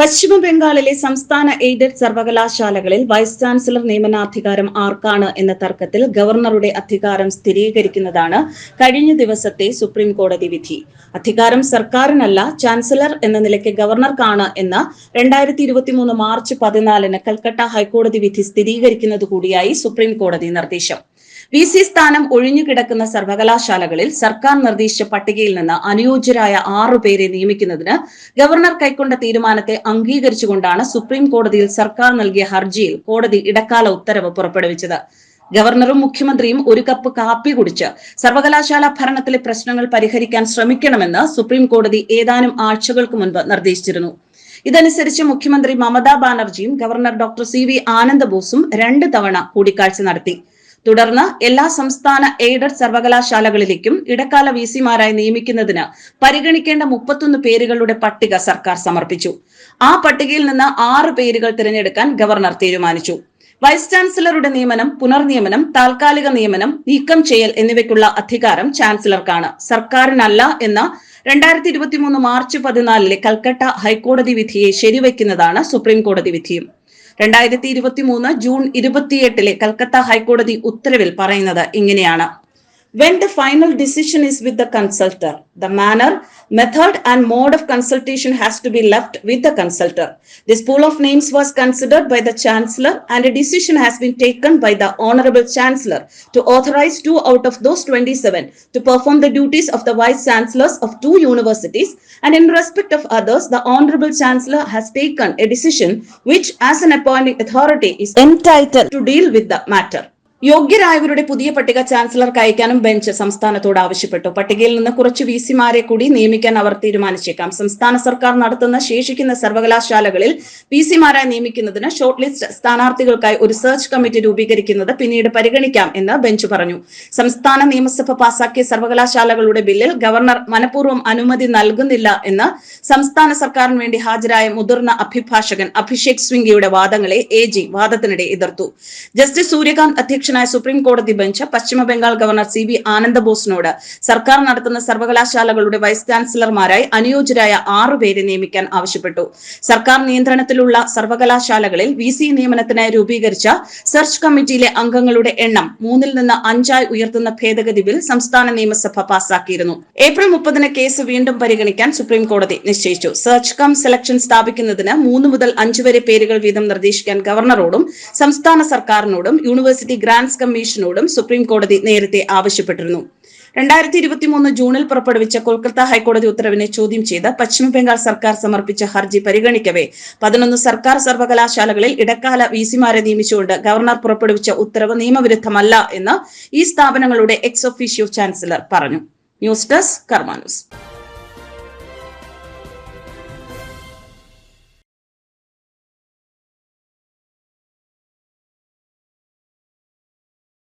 പശ്ചിമ ബംഗാളിലെ സംസ്ഥാന എയ്ഡഡ് സർവകലാശാലകളിൽ വൈസ് ചാൻസലർ നിയമനാധികാരം ആർക്കാണ് എന്ന തർക്കത്തിൽ ഗവർണറുടെ അധികാരം സ്ഥിരീകരിക്കുന്നതാണ് കഴിഞ്ഞ ദിവസത്തെ സുപ്രീം കോടതി വിധി. അധികാരം സർക്കാരിനല്ല ചാൻസലർ എന്ന നിലയ്ക്ക് ഗവർണർക്കാണ് എന്ന രണ്ടായിരത്തി ഇരുപത്തിമൂന്ന് മാർച്ച് പതിനാലിന് കൽക്കട്ട ഹൈക്കോടതി വിധി സ്ഥിരീകരിക്കുന്നത് കൂടിയായി സുപ്രീം കോടതി നിർദ്ദേശം. വി സി സ്ഥാനം ഒഴിഞ്ഞുകിടക്കുന്ന സർവകലാശാലകളിൽ സർക്കാർ നിർദ്ദേശിച്ച പട്ടികയിൽ നിന്ന് അനുയോജ്യരായ ആറു പേരെ നിയമിക്കുന്നതിന് ഗവർണർ കൈക്കൊണ്ട തീരുമാനത്തെ അംഗീകരിച്ചുകൊണ്ടാണ് സുപ്രീം കോടതിയിൽ സർക്കാർ നൽകിയ ഹർജിയിൽ കോടതി ഇടക്കാല ഉത്തരവ് പുറപ്പെടുവിച്ചത്. ഗവർണറും മുഖ്യമന്ത്രിയും ഒരു കപ്പ് കാപ്പി കുടിച്ച് സർവകലാശാല ഭരണത്തിലെ പ്രശ്നങ്ങൾ പരിഹരിക്കാൻ ശ്രമിക്കണമെന്ന് സുപ്രീം കോടതി ഏതാനും ആഴ്ചകൾക്ക് മുൻപ് നിർദ്ദേശിച്ചിരുന്നു. ഇതനുസരിച്ച് മുഖ്യമന്ത്രി മമതാ ബാനർജിയും ഗവർണർ ഡോക്ടർ സി വി ആനന്ദബോസും രണ്ട് തവണ കൂടിക്കാഴ്ച നടത്തി. തുടർന്ന് എല്ലാ സംസ്ഥാന എയ്ഡഡ് സർവകലാശാലകളിലേക്കും ഇടക്കാല വി സിമാരായി നിയമിക്കുന്നതിന് പരിഗണിക്കേണ്ട മുപ്പത്തൊന്ന് പേരുകളുടെ പട്ടിക സർക്കാർ സമർപ്പിച്ചു. ആ പട്ടികയിൽ നിന്ന് ആറ് പേരുകൾ തിരഞ്ഞെടുക്കാൻ ഗവർണർ തീരുമാനിച്ചു. വൈസ് ചാൻസലറുടെ നിയമനം പുനർനിയമനം താൽക്കാലിക നിയമനം നീക്കം ചെയ്യൽ എന്നിവയ്ക്കുള്ള അധികാരം ചാൻസലർക്കാണ്. സർക്കാരിനല്ല എന്ന രണ്ടായിരത്തി ഇരുപത്തിമൂന്ന് മാർച്ച് പതിനാലിലെ കൽക്കട്ട ഹൈക്കോടതി വിധിയെ ശരിവയ്ക്കുന്നതാണ് സുപ്രീം കോടതി വിധിയും. രണ്ടായിരത്തി ഇരുപത്തി മൂന്ന് ജൂൺ ഇരുപത്തിയെട്ടിലെ കൽക്കത്ത ഹൈക്കോടതി ഉത്തരവിൽ പറയുന്നത് ഇങ്ങനെയാണ്. When the final decision is with the consultor, the manner, method, and mode of consultation has to be left with the consultor. This pool of names was considered by the Chancellor, and a decision has been taken by the Honorable Chancellor to authorize two out of those 27 to perform the duties of the Vice Chancellors of two universities, and in respect of others, the Honorable Chancellor has taken a decision which, as an appointing authority, is entitled to deal with the matter. യോഗ്യരായവരുടെ പുതിയ പട്ടിക ചാൻസലർക്ക് അയക്കാനും bench സംസ്ഥാനത്തോട് ആവശ്യപ്പെട്ടു. പട്ടികയിൽ നിന്ന് കുറച്ച് V സിമാരെ കൂടി നിയമിക്കാൻ അവർ തീരുമാനിച്ചേക്കാം. സംസ്ഥാന സർക്കാർ നടത്തുന്ന ശേഷിക്കുന്ന സർവകലാശാലകളിൽ വി സിമാരായി നിയമിക്കുന്നതിന് ഷോർട്ട് ലിസ്റ്റ് സ്ഥാനാർത്ഥികൾക്കായി ഒരു സെർച്ച് കമ്മിറ്റി രൂപീകരിക്കുന്നത് പിന്നീട് പരിഗണിക്കാം എന്ന് ബെഞ്ച് പറഞ്ഞു. സംസ്ഥാന നിയമസഭ പാസാക്കിയ സർവകലാശാലകളുടെ ബില്ലിൽ ഗവർണർ മനഃപൂർവം അനുമതി നൽകുന്നില്ല എന്ന് സംസ്ഥാന സർക്കാരിന് വേണ്ടി ഹാജരായ മുതിർന്ന അഭിഭാഷകൻ അഭിഷേക് സ്വിംഗിയുടെ വാദങ്ങളെ എ ജി വാദത്തിനിടെ എതിർത്തു. ജസ്റ്റിസ് സൂര്യകാന്ത് അധ്യക്ഷ അധ്യക്ഷനായ സുപ്രീം കോടതി bench Paschima Bengal governor C V ആനന്ദബോസിനോട് സർക്കാർ നടത്തുന്ന സർവകലാശാലകളുടെ വൈസ് ചാൻസലർമാരായി അനുയോജ്യരായ ആറു പേരെ നിയമിക്കാൻ ആവശ്യപ്പെട്ടു. സർക്കാർ നിയന്ത്രണത്തിലുള്ള സർവകലാശാലകളിൽ വി സി നിയമനത്തിനായി രൂപീകരിച്ച സെർച്ച് കമ്മിറ്റിയിലെ അംഗങ്ങളുടെ എണ്ണം മൂന്നിൽ നിന്ന് അഞ്ചായി ഉയർത്തുന്ന ഭേദഗതി ബിൽ സംസ്ഥാന നിയമസഭ പാസാക്കിയിരുന്നു. ഏപ്രിൽ മുപ്പതിന് കേസ് വീണ്ടും പരിഗണിക്കാൻ സുപ്രീം കോടതി നിശ്ചയിച്ചു. സെർച്ച് കം സെലക്ഷൻ സ്ഥാപിക്കുന്നതിന് മൂന്ന് മുതൽ അഞ്ച് വരെ പേരുകൾ വീതം നിർദ്ദേശിക്കാൻ ഗവർണറോടും സംസ്ഥാന സർക്കാരിനോടും യൂണിവേഴ്സിറ്റി ഗ്രാൻഡ്സ് കമ്മീഷനോടും സുപ്രീം കോടതി നേരത്തെ ആവശ്യപ്പെട്ടിരുന്നു. രണ്ടായിരത്തി ഇരുപത്തി മൂന്ന് ജൂണിൽ പുറപ്പെടുവിച്ച കൊൽക്കത്ത ഹൈക്കോടതി ഉത്തരവിനെ ചോദ്യം ചെയ്ത് പശ്ചിമ ബംഗാൾ സർക്കാർ സമർപ്പിച്ച ഹർജി പരിഗണിക്കവേ. പതിനൊന്ന് സർക്കാർ സർവകലാശാലകളിൽ ഇടക്കാല വിസിമാരെ നിയമിച്ചുകൊണ്ട് ഗവർണർ പുറപ്പെടുവിച്ച ഉത്തരവ് നിയമവിരുദ്ധമല്ല എന്ന് ഈ സ്ഥാപനങ്ങളുടെ എക്സ് ഒഫീഷ്യോ ചാൻസലർ പറഞ്ഞു. News desk കർമാനൂസ്